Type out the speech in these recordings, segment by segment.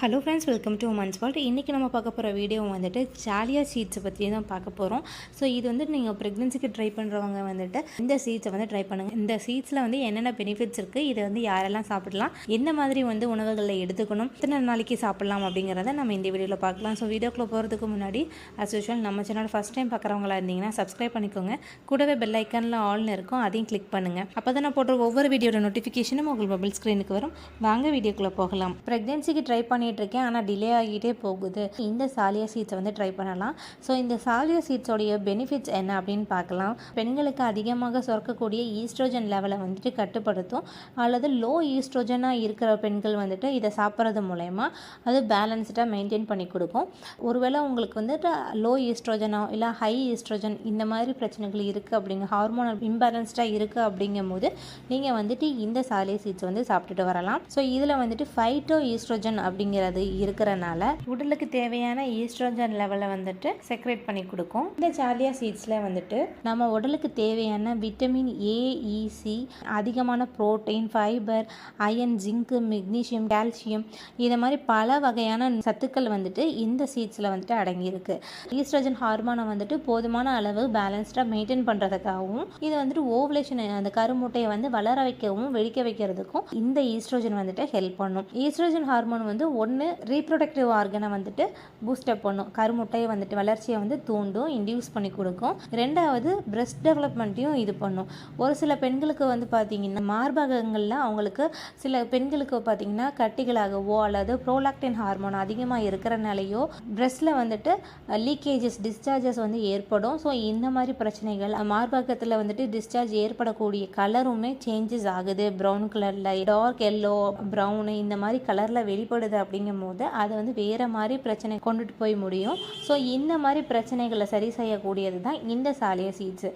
Hello friends welcome to women's world இன்றைக்கி நம்ம பார்க்க போகிற வீடியோ வந்துட்டு ஜாலியா சீட்ஸை பற்றி தான் பார்க்க போகிறோம் ஸோ இது வந்து நீங்கள் ப்ரெக்னென்சிக்கு ட்ரை பண்ணுறவங்க வந்துட்டு இந்த சீட்ஸை வந்து ட்ரை பண்ணுங்கள் இந்த சீட்ஸில் வந்து என்னென்ன பெனிஃபிட்ஸ் இருக்குது இதை வந்து யாரெல்லாம் சாப்பிடலாம்? எந்த மாதிரி வந்து உணவுகளில் எடுத்துக்கணும்? எத்தனை நாளைக்கு சாப்பிடலாம் அப்படிங்கிறத நம்ம இந்த வீடியோவில் பார்க்கலாம். ஸோ வீடியோக்குள்ளே போகிறதுக்கு முன்னாடி அஸ் யூஷுவல் நம்ம சேனல் ஃபஸ்ட் டைம் பார்க்குறவங்களா இருந்தீங்கன்னா சப்ஸ்கிரைப் பண்ணிக்கோங்க. கூடவே பெல் ஐக்கானில் ஆல்னு இருக்கும் அதையும் கிளிக் பண்ணுங்கள் அப்போ தான் நான் போடுற ஒவ்வொரு வீடியோட நோட்டிஃபிகேஷனும் உங்கள் மொபைல் ஸ்க்ரீனுக்கு வரும். வாங்க வீடியோக்குள்ளே போகலாம். ப்ரெக்னென்சிக்கு ட்ரை பண்ணி பண்ணிகிட்ருக்கேன் ஆனால் டிலே ஆகிட்டே போகுது. இந்த சாலியா சீட்ஸை வந்து ட்ரை பண்ணலாம். ஸோ இந்த சாலியா சீட்ஸோடைய பெனிஃபிட்ஸ் என்ன அப்படின்னு பார்க்கலாம். பெண்களுக்கு அதிகமாக சுரக்கக்கூடிய ஈஸ்ட்ரோஜன் லெவலை வந்துட்டு கட்டுப்படுத்தும். அல்லது லோ ஈஸ்ட்ரோஜனாக இருக்கிற பெண்கள் வந்துட்டு இதை சாப்பிட்றது மூலயமா அது பேலன்ஸ்டாக மெயின்டைன் பண்ணி கொடுக்கும். ஒருவேளை உங்களுக்கு வந்துட்டு லோ ஈஸ்ட்ரோஜனோ இல்லை ஹை ஈஸ்ட்ரோஜன் இந்த மாதிரி பிரச்சனைகள் இருக்குது அப்படிங்க ஹார்மோனல் இம்பேலன்ஸ்டாக இருக்குது அப்படிங்கும் போது நீங்கள் வந்துட்டு இந்த சாலியா சீட்ஸ் வந்து சாப்பிட்டுட்டு வரலாம். ஸோ இதில் வந்துட்டு ஃபைட்டோ ஈஸ்ட்ரோஜன் அப்படிங்கிறது இருக்கிறனால உடலுக்கு தேவையான ஈஸ்ட்ரோஜன் லெவலை வந்துட்டு செக்ரேட் பண்ணி கொடுக்கும். இந்த சாலியா சீட்ஸில் வந்துட்டு நம்ம உடலுக்கு தேவையான vitamin A E C e, அதிகமான protein fibre iron zinc magnesium calcium இதை மாதிரி பல வகையான சத்துக்கள் வந்துட்டு இந்த சீட்ஸில் வந்துட்டு அடங்கியிருக்கு. ஈஸ்ட்ரோஜன் ஹார்மோனை வந்துட்டு போதுமான அளவு பேலன்ஸ்டாக மெயின்டைன் பண்ணுறதுக்காகவும் இது வந்துட்டு ஓவலேஷன் அந்த கருமுட்டையை வந்து வளர வைக்கவும் வெடிக்க வைக்கிறதுக்கும் இந்த ஈஸ்ட்ரோஜன் வந்துட்டு ஹெல்ப் பண்ணும். ஈஸ்ட்ரோஜன் ஹார்மோன் வந்து ஒன்று ரீப்ரொடக்டிவ் ஆர்கனை வந்துட்டு பூஸ்டப் பண்ணும். கருமுட்டையை வந்துட்டு வளர்ச்சியை வந்து தூண்டும் இன்டியூஸ் பண்ணி கொடுக்கும். ரெண்டாவது பிரஸ்ட் டெவலப்மெண்ட்டையும் இது பண்ணும். ஒரு சில பெண்களுக்கு வந்து பார்த்திங்கன்னா மார்பகங்களில் அவங்களுக்கு சில பெண்களுக்கு பார்த்திங்கன்னா கட்டிகளாகவோ அல்லது ப்ரோலாக்டின் ஹார்மோன் அதிகமாக இருக்கிறனாலையோ பிரஸ்ட்டில் வந்துட்டு லீக்கேஜஸ் டிஸ்சார்ஜஸ் வந்து ஏற்படும். ஸோ இந்த மாதிரி பிரச்சனைகள் மார்பகத்தில் வந்துட்டு டிஸ்சார்ஜ் ஏற்படக்கூடிய கலருமே சேஞ்சஸ் ஆகுது. ப்ரௌன் கலரில் டார்க் எல்லோ ப்ரௌனு இந்த மாதிரி கலரில் வெளிப்படுது அப்படிங்கும் போது அது வந்து வேறு மாதிரி பிரச்சனை கொண்டுட்டு போய் முடியும். ஸோ இந்த மாதிரி பிரச்சனைகளை சரி செய்யக்கூடியது தான் இந்த சாலிய சீட்ஸு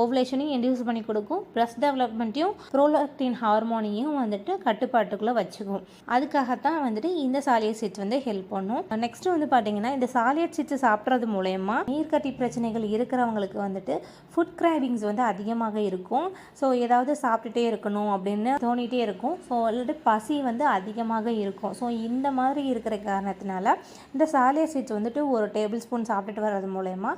ஓவலேஷனையும் இன்டியூஸ் பண்ணி கொடுக்கும். ப்ரெஸ் டெவலப்மெண்ட்டையும் ப்ரோலாக்டின் ஹார்மோனையும் வந்துட்டு கட்டுப்பாட்டுக்குள்ளே வச்சுக்கும். அதுக்காகத்தான் வந்துட்டு இந்த சாலிய சீட்ஸ் வந்து ஹெல்ப் பண்ணும். நெக்ஸ்ட் வந்து பார்த்தீங்கன்னா இந்த சாலிய சீட்ஸ் சாப்பிட்றது மூலயமா நீர்க்கட்டி பிரச்சனைகள் இருக்கிறவங்களுக்கு வந்துட்டு ஃபுட் கிராவிங்ஸ் வந்து அதிகமாக இருக்கும். ஸோ ஏதாவது சாப்பிட்டுட்டே இருக்கணும் அப்படின்னு தோணிகிட்டே இருக்கும். ஸோ ஆல்ரெடி பசி வந்து அதிகமாக இருக்கும். ஸோ இந்த மாதிரி இருக்கிற காரணத்தினால இந்த சாலியா சீட்ஸ் வந்துட்டு ஒரு டேபிள் ஸ்பூன் சாப்பிட்டுட்டு வர்றது மூலயமா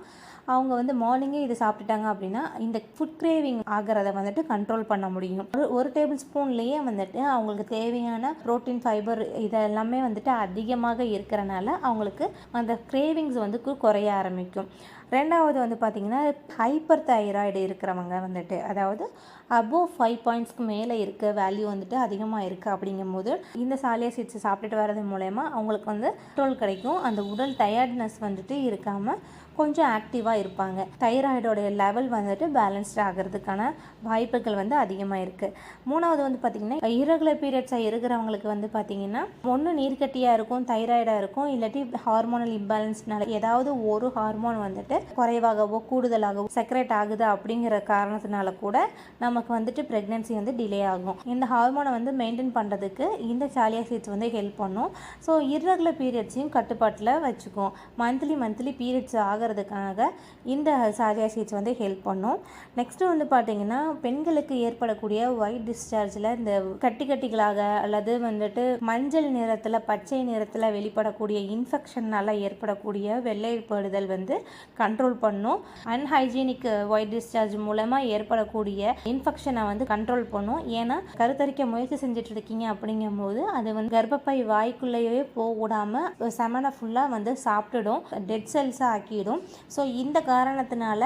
அவங்க வந்து மார்னிங்கே இது சாப்பிட்டுட்டாங்க அப்படின்னா இந்த ஃபுட் கிரேவிங் ஆகிறத வந்துட்டு கண்ட்ரோல் பண்ண முடியும். ஒரு ஒரு டேபிள் ஸ்பூன்லேயே வந்துட்டு அவங்களுக்கு தேவையான ப்ரோட்டீன் ஃபைபர் இதெல்லாமே வந்துட்டு அதிகமாக இருக்கிறனால அவங்களுக்கு அந்த கிரேவிங்ஸ் வந்து குறைய ஆரம்பிக்கும். ரெண்டாவது வந்து பார்த்திங்கன்னா ஹைப்பர் தைராய்டு இருக்கிறவங்க வந்துட்டு அதாவது அபோவ் ஃபைவ் பாயிண்ட்ஸ்க்கு மேலே இருக்க வேல்யூ வந்துட்டு அதிகமாக இருக்குது அப்படிங்கும்போது இந்த சாலியா சீட்ஸ் சாப்பிட்டுட்டு வரது மூலம் மூலயமா அவங்களுக்கு வந்து கண்ட்ரோல் கிடைக்கும். அந்த உடல் டயர்ட்னஸ் வந்துட்டு இருக்காமல் கொஞ்சம் ஆக்டிவாக இருப்பாங்க. தைராய்டோடைய லெவல் வந்துட்டு பேலன்ஸ்ட் ஆகிறதுக்கான வாய்ப்புகள் வந்து அதிகமாக இருக்குது மூணாவது வந்து பார்த்திங்கன்னா இரகுலர் பீரியட்ஸாக இருக்கிறவங்களுக்கு வந்து பார்த்திங்கன்னா ஒன்று நீர்க்கட்டியாக இருக்கும் தைராய்டாக இருக்கும் இல்லாட்டி ஹார்மோனல் இம்பேலன்ஸ்னால ஏதாவது ஒரு ஹார்மோன் வந்துட்டு குறைவாகவோ கூடுதலாகவோ செக்ரேட் ஆகுது அப்படிங்கிற காரணத்தினால கூட நமக்கு வந்துட்டு ப்ரெக்னென்சி வந்து டிலே ஆகும். இந்த ஹார்மோனை வந்து மெயின்டைன் பண்ணுறதுக்கு இந்த சாலியா சீட்ஸ் வந்து ஹெல்ப் பண்ணும். ஸோ இர்ரெகுலர் பீரியட்ஸையும் கட்டுப்பாட்டில் வச்சுக்கும். மந்த்லி மந்த்லி பீரியட்ஸ் ஆகிறதுக்காக இந்த சாலியா சீட்ஸ் வந்து ஹெல்ப் பண்ணும். நெக்ஸ்ட்டு வந்து பார்த்தீங்கன்னா பெண்களுக்கு ஏற்படக்கூடிய ஒயிட் டிஸ்சார்ஜில் இந்த கட்டி கட்டிகளாக அல்லது வந்துட்டு மஞ்சள் நிறத்தில் பச்சை நிறத்தில் வெளிப்படக்கூடிய இன்ஃபெக்ஷனால் ஏற்படக்கூடிய வெள்ளைப்படுதல் வந்து கண்ட்ரோல் பண்ணும். அன்ஹைஜீனிக் ஒயிட் டிஸ்சார்ஜ் மூலமாக ஏற்படக்கூடிய இன்ஃபெக்ஷனை வந்து கண்ட்ரோல் பண்ணும். ஏன்னா கருத்தரிக்க முயற்சி செஞ்சுட்டு இருக்கீங்க அப்படிங்கும்போது அது வந்து கர்ப்பப்பை வாய்க்குள்ளே வாய்க்குள்ளேயே போக விடாமல் செமனை ஃபுல்லாக வந்து சாப்பிட்டுடும் டெட் செல்ஸாக ஆக்கிடும். ஸோ இந்த காரணத்தினால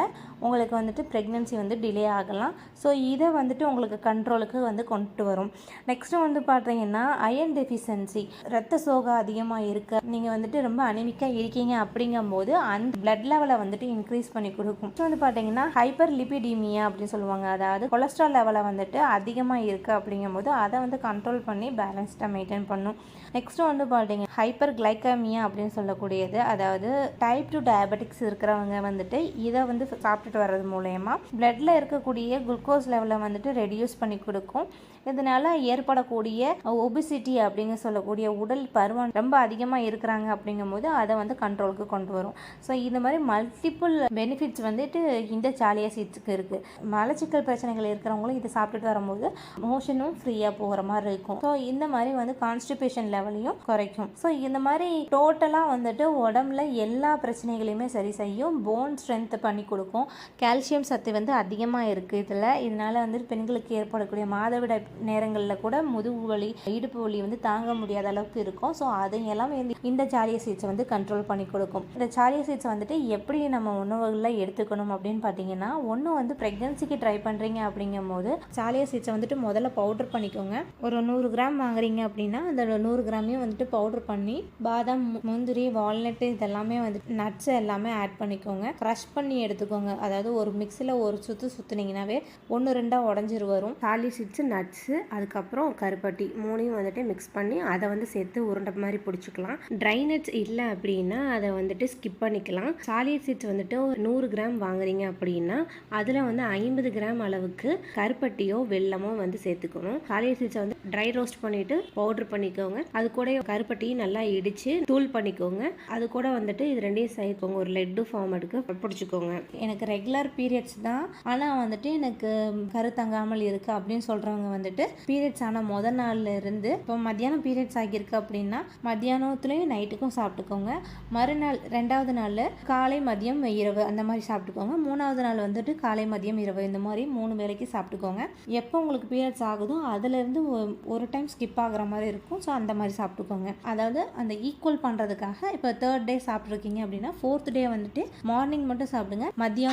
உங்களுக்கு வந்துட்டு ப்ரெக்னென்சி வந்து டிலே ஆகலாம். ஸோ இதை வந்துட்டு உங்களுக்கு கண்ட்ரோலுக்கு வந்து கொண்டு வரும். நெக்ஸ்ட்டு வந்து பார்த்தீங்கன்னா அயன் டெஃபிஷியன்சி ரத்த சோகை அதிகமாக இருக்க. நீங்கள் வந்துட்டு ரொம்ப அனிமிக்காக இருக்கீங்க அப்படிங்கும்போது அந்த பிளட் லெவலை வந்துட்டு இன்க்ரீஸ் பண்ணி கொடுக்கும். நெக்ஸ்ட் வந்து பார்த்தீங்கன்னா ஹைப்பர் லிபிடீமியா அப்படின்னு சொல்லுவாங்க. அதாவது கொலஸ்ட்ரால் லெவலை வந்துட்டு அதிகமாக இருக்குது அப்படிங்கும்போது அதை வந்து கண்ட்ரோல் பண்ணி பேலன்ஸ்டாக மெயின்டைன் பண்ணும். நெக்ஸ்ட்டு வந்து பார்த்தீங்க ஹைப்பர் கிளைக்கமியா அப்படின்னு சொல்லக்கூடியது. அதாவது டைப் டூ டயபெட்டிக்ஸ் இருக்கிறவங்க வந்துட்டு இதை வந்து எடுத்துகிட்டு வர்றது மூலயமா பிளட்டில் இருக்கக்கூடிய குளுக்கோஸ் லெவலை வந்துட்டு ரெடியூஸ் பண்ணி கொடுக்கும். இதனால் ஏற்படக்கூடிய ஒபிசிட்டி அப்படிங்க சொல்லக்கூடிய உடல் பருவம் ரொம்ப அதிகமாக இருக்கிறாங்க அப்படிங்கும்போது அதை வந்து கண்ட்ரோலுக்கு கொண்டு வரும். ஸோ இந்த மாதிரி மல்டிப்புள் பெனிஃபிட்ஸ் வந்துட்டு இந்த சாலியா சீட்ஸுக்கு இருக்குது மலச்சிக்கல் பிரச்சனைகள் இருக்கிறவங்களும் இதை சாப்பிட்டுட்டு வரும்போது மோஷனும் ஃப்ரீயாக போகிற மாதிரி இருக்கும். ஸோ இந்த மாதிரி வந்து கான்ஸ்டிபேஷன் லெவலையும் குறைக்கும். ஸோ இந்த மாதிரி டோட்டலாக வந்துட்டு உடம்புல எல்லா பிரச்சனைகளையுமே சரி செய்யும் போன் ஸ்ட்ரென்த் பண்ணி கொடுக்கும். கால்சியம் சத்து வந்து அதிகமாக இருக்குது இதில். இதனால் வந்து பெண்களுக்கு ஏற்படக்கூடிய மாதவிட நேரங்களில் கூட முதுகு வலி இடுப்பு வலி வந்து தாங்க முடியாத அளவுக்கு இருக்கும். ஸோ அதையெல்லாம் இந்த சாரிய சீட்ஸை வந்து கண்ட்ரோல் பண்ணி கொடுக்கும். இந்த சாரிய சீட்ஸை வந்துட்டு எப்படி நம்ம உணவுகளில் எடுத்துக்கணும் அப்படின்னு பார்த்தீங்கன்னா ஒன்று வந்து ப்ரெக்னென்சிக்கு ட்ரை பண்ணுறீங்க அப்படிங்கும் போது சாலிய சீட்ஸை வந்துட்டு முதல்ல பவுடர் பண்ணிக்கோங்க. ஒரு நூறு கிராம் வாங்குறீங்க அப்படின்னா அந்த நூறு கிராமையும் வந்துட்டு பவுடர் பண்ணி பாதாம் முந்திரி வால்நட்டு இதெல்லாமே வந்துட்டு நட்ஸ் எல்லாமே ஆட் பண்ணிக்கோங்க. க்ரஷ் பண்ணி எடுத்துக்கோங்க. அதாவது ஒரு மிக்ஸியில் ஒரு சுற்று சுற்றுனீங்கன்னாவே ஒன்று ரெண்டாக உடஞ்சிரு வரும். சாலி சீட்ஸு நட்ஸு அதுக்கப்புறம் கருப்பட்டி மூணையும் வந்துட்டு மிக்ஸ் பண்ணி அதை வந்து சேர்த்து உருண்டை மாதிரி பிடிச்சிக்கலாம். ட்ரை நட்ஸ் இல்லை அப்படின்னா அதை வந்துட்டு ஸ்கிப் பண்ணிக்கலாம். சாலிய சீட்ஸ் வந்துட்டு ஒரு நூறு கிராம் வாங்குறீங்க அப்படின்னா அதில் வந்து ஐம்பது கிராம் அளவுக்கு கருப்பட்டியோ வெல்லமோ வந்து சேர்த்துக்கணும். சாலிய சீட்ஸை வந்து ட்ரை ரோஸ்ட் பண்ணிட்டு பவுடர் பண்ணிக்கோங்க. அது கூட கருப்பட்டியும் நல்லா இடித்து தூள் பண்ணிக்கோங்க. அது கூட வந்துட்டு இது ரெண்டையும் சேர்த்துக்கோங்க. ஒரு லெட்டு ஃபார்மேட்டுக்கு பிடிச்சிக்கோங்க. எனக்கு ரெகுலர் பீரியட்ஸ் தான். ஆனால் வந்துட்டு எனக்கு கருத்தங்காமல் இருக்குது அப்படின்னு சொல்கிறவங்க வந்துட்டு பீரியட்ஸ் ஆன முத நாள்ல இருந்து இப்போ மத்தியானம் பீரியட்ஸ் ஆகியிருக்கு அப்படின்னா மத்தியானத்துலேயும் நைட்டுக்கும் சாப்பிட்டுக்கோங்க. மறுநாள் ரெண்டாவது நாளில் காலை மதியம் இரவு அந்த மாதிரி சாப்பிட்டுக்கோங்க. மூணாவது நாள் வந்துட்டு காலை மதியம் இரவு இந்த மாதிரி மூணு வேளைக்கு சாப்பிட்டுக்கோங்க. எப்போ உங்களுக்கு பீரியட்ஸ் ஆகுதோ அதுலேருந்து ஒ- ஒரு டைம் ஸ்கிப் ஆகிற மாதிரி இருக்கும். ஸோ அந்த மாதிரி சாப்பிட்டுக்கோங்க. அதாவது அந்த ஈக்குவல் பண்ணுறதுக்காக இப்போ தேர்ட் டே சாப்பிட்ருக்கீங்க அப்படின்னா ஃபோர்த் டே வந்துட்டு மார்னிங் மட்டும் சாப்பிடுங்க.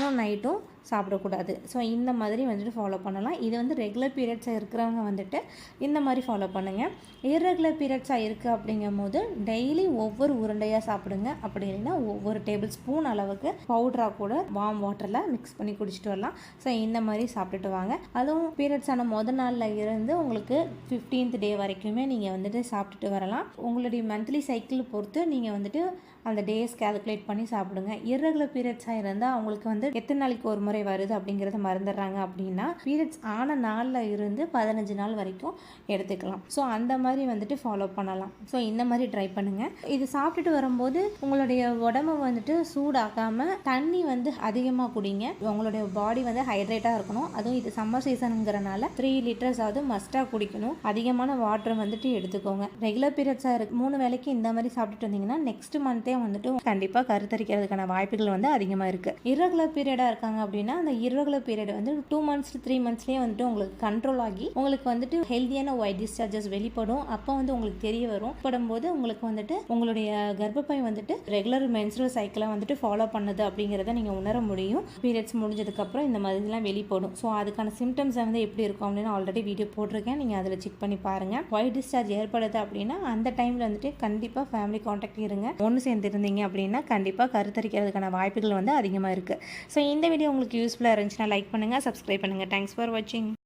மத்தியானம் நைட்டும் சாப்பிடக்கூடாது. ஸோ இந்த மாதிரி வந்துட்டு ஃபாலோ பண்ணலாம். இது வந்து ரெகுலர் பீரியட்ஸாக இருக்கிறவங்க வந்துட்டு இந்த மாதிரி ஃபாலோ பண்ணுங்கள் இர்ரெகுலர் பீரியட்ஸாக இருக்குது அப்படிங்கும் போது டெய்லி ஒவ்வொரு உருண்டையாக சாப்பிடுங்க. அப்படி இல்லைன்னா ஒவ்வொரு டேபிள் ஸ்பூன் அளவுக்கு பவுடராக கூட வார்ம் வாட்டரில் மிக்ஸ் பண்ணி குடிச்சிட்டு வரலாம். ஸோ இந்த மாதிரி சாப்பிட்டுட்டு வாங்க. அதுவும் பீரியட்ஸ் ஆன முத நாளில் இருந்து உங்களுக்கு ஃபிஃப்டீன்த் டே வரைக்குமே நீங்கள் வந்துட்டு சாப்பிட்டுட்டு வரலாம். உங்களுடைய மந்த்லி சைக்கிள் பொறுத்து நீங்கள் வந்துட்டு அந்த டேஸ் கால்குலேட் பண்ணி சாப்பிடுங்க. irregular பீரியட்ஸாக இருந்தால் அவங்களுக்கு வந்து எத்தனை நாளைக்கு ஒரு முறை வருது அப்படிங்கிறத மறந்துடுறாங்க அப்படின்னா பீரியட்ஸ் ஆன நாளில் இருந்து பதினஞ்சு நாள் வரைக்கும் எடுத்துக்கலாம். ஸோ அந்த மாதிரி வந்துட்டு ஃபாலோ பண்ணலாம். ஸோ இந்த மாதிரி ட்ரை பண்ணுங்கள் இது சாப்பிட்டுட்டு வரும்போது உங்களுடைய உடம்பு வந்துட்டு சூடாக்காமல் தண்ணி வந்து அதிகமாக குடிங்க. உங்களுடைய பாடி வந்து ஹைட்ரேட்டாக இருக்கணும். அதுவும் இது சம்மர் சீசனுங்கிறனால த்ரீ லிட்டர்ஸ் ஆகுது மஸ்ட்டாக குடிக்கணும். அதிகமான வாட்டர் வந்துட்டு எடுத்துக்கோங்க. ரெகுலர் பீரியட்ஸாக இருக்கு. மூணு வேலைக்கு இந்த மாதிரி சாப்பிட்டுட்டு வந்தீங்கன்னா நெக்ஸ்ட் மந்த்தே வந்துட்டு கண்டிப்பாக கருத்தரிக்கிறதுக்கான வாய்ப்புகள் வந்து அதிகமாக இருக்குது இரகுலர் பீரியடாக இருக்காங்க அப்படின்னா அந்த இரகுலர் பீரியட் வந்து டூ மந்த்ஸ் த்ரீ மந்த்ஸ்லேயே வந்துட்டு உங்களுக்கு கண்ட்ரோல் ஆகி உங்களுக்கு வந்துட்டு ஹெல்த்தியான ஒயிட் டிஸ்சார்ஜஸ் வெளிப்படும். அப்போ வந்து உங்களுக்கு தெரிய வரும். படும்போது உங்களுக்கு வந்துட்டு உங்களுடைய கர்ப்பப்பை வந்துட்டு ரெகுலர் மென்சுரல் சைக்கிளை வந்துட்டு ஃபாலோ பண்ணுது அப்படிங்கிறத நீங்கள் உணர முடியும். பீரியட்ஸ் முடிஞ்சதுக்கப்புறம் இந்த மாதிரிலாம் வெளிப்படும். ஸோ அதுக்கான சிம்டம்ஸ் வந்து எப்படி இருக்கும் அப்படின்னு ஆல்ரெடி வீடியோ போட்டிருக்கேன். நீங்கள் அதில் செக் பண்ணி பாருங்கள் ஒயிட் டிஸ்சார்ஜ் ஏற்படுது அப்படின்னா அந்த டைமில் வந்துட்டு கண்டிப்பாக ஃபேமிலி காண்டாக்ட் இருங்க. ஒன்று சேர்ந்து இருந்தீங்க அப்படின்னா கண்டிப்பாக கருத்தரிக்கிறதுக்கான வாய்ப்புகள் வந்து அதிகமாக இருக்குது ஸோ இந்த வீடியோ உங்களுக்கு யூஸ்ஃபுல்லாக இருந்துச்சுன்னா லைக் பண்ணுங்கள் சப்ஸ்கிரைப் பண்ணுங்கள் தேங்க்ஸ் ஃபார் வாட்சிங்